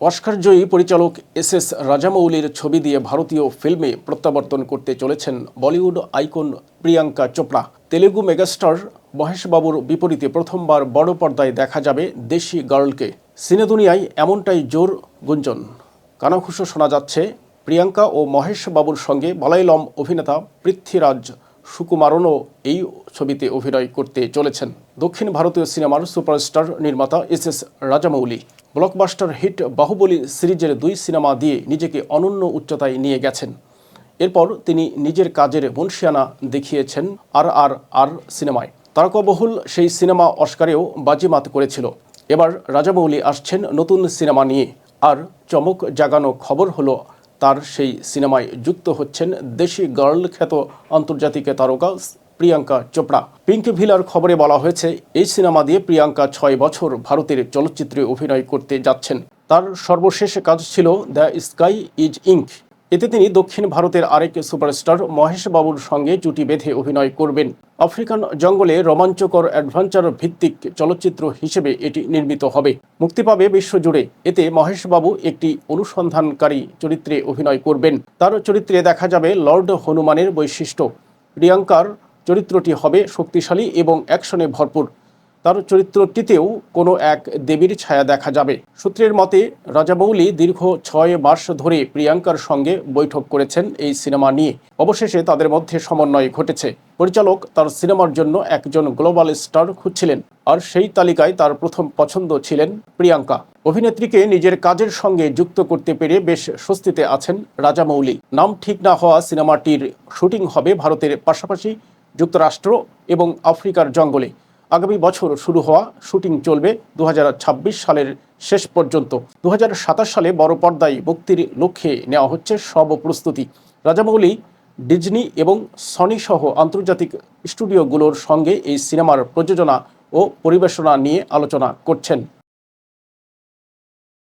অস্কারজয়ী পরিচালক S S রাজামৌলির ছবি দিয়ে ভারতীয় ফিল্মে প্রত্যাবর্তন করতে চলেছেন Bollywood icon Priyanka Chopra. Telugu megastar মহেশবাবুর বিপরীতে প্রথমবার বড় পর্দায় দেখা যাবে দেশি গার্লকে। সিনেদুনিয়ায় এমনটাই জোর গুঞ্জন। কানাঘুষো শোনা যাচ্ছে, প্রিয়াঙ্কা ও মহেশ বাবুর সঙ্গে বালাইলম অভিনেতা পৃথ্বীরাজ সুকুমারনও এই ছবিতে অভিনয় করতে চলেছেন। দক্ষিণ ভারতীয় সিনেমার সুপারস্টার নির্মাতা S S Rajamouli. Blockbuster hit Baahubali সিরিজের দুই সিনেমা দিয়ে নিজেকে অনন্য উচ্চতায় নিয়ে গেছেন। এরপর তিনি নিজের কাজের মুন্সিয়ানা দেখিয়েছেন আর আর আর সিনেমায়। তারকাবহুল সেই সিনেমা অস্কারেও বাজিমাত করেছিল। এবার রাজামৌলি আসছেন নতুন সিনেমা নিয়ে। আর চমক জাগানো খবর হলো তার সেই সিনেমায় যুক্ত হচ্ছেন দেশি গার্ল খ্যাত আন্তর্জাতিক তারকা প্রিয়াঙ্কা চোপড়া। পিঙ্ক ভিলার খবরে বলা হয়েছে, এই সিনেমা দিয়ে প্রিয়াঙ্কা ছয় বছর ভারতের চলচ্চিত্রে অভিনয় করতে যাচ্ছেন। তার সর্বশেষ কাজ ছিল দ্য স্কাই ইজ ইঙ্ক। এতে তিনি দক্ষিণ ভারতের আরেক সুপারস্টার মহেশ বাবুর সঙ্গে জুটি বেঁধে অভিনয় করবেন। আফ্রিকান জঙ্গলে রোমাঞ্চকর অ্যাডভেঞ্চার ভিত্তিক চলচ্চিত্র হিসেবে এটি নির্মিত হবে। মুক্তি পাবে বিশ্বজুড়ে। এতে মহেশবাবু একটি অনুসন্ধানকারী চরিত্রে অভিনয় করবেন। তার চরিত্রে দেখা যাবে লর্ড হনুমানের বৈশিষ্ট্য। প্রিয়াঙ্কার চরিত্রটি হবে শক্তিশালী এবং অ্যাকশনে ভরপুর। তার চরিত্রটিতেও কোনো এক দেবীর ছায়া দেখা যাবে। সূত্রের মতে, রাজামৌলি দীর্ঘ ছয় মাস ধরে প্রিয়াঙ্কার সঙ্গে বৈঠক করেছেন এই সিনেমা নিয়ে। অবশেষে তাদের মধ্যে সমন্বয় ঘটেছে। পরিচালক তার সিনেমার জন্য একজন গ্লোবাল স্টার খুঁজছিলেন, আর সেই তালিকায় তার প্রথম পছন্দ ছিলেন প্রিয়াঙ্কা। অভিনেত্রীকে নিজের কাজের সঙ্গে যুক্ত করতে পেরে বেশ স্বস্তিতে আছেন রাজামৌলি। নাম ঠিক না হওয়া সিনেমাটির শুটিং হবে ভারতের পাশাপাশি যুক্তরাষ্ট্র এবং আফ্রিকার জঙ্গলে। আগামী বছর শুরু হওয়া শুটিং চলবে দু হাজার ছাব্বিশ সালের শেষ পর্যন্ত। দু হাজার সাতাশ সালে বড় পর্দায় মুক্তির লক্ষ্যে নেওয়া হচ্ছে সব প্রস্তুতি। রাজামৌলি, ডিজনি এবং সনি সহ আন্তর্জাতিক স্টুডিওগুলোর সঙ্গে এই সিনেমার প্রযোজনা ও পরিবেশনা নিয়ে আলোচনা করছেন।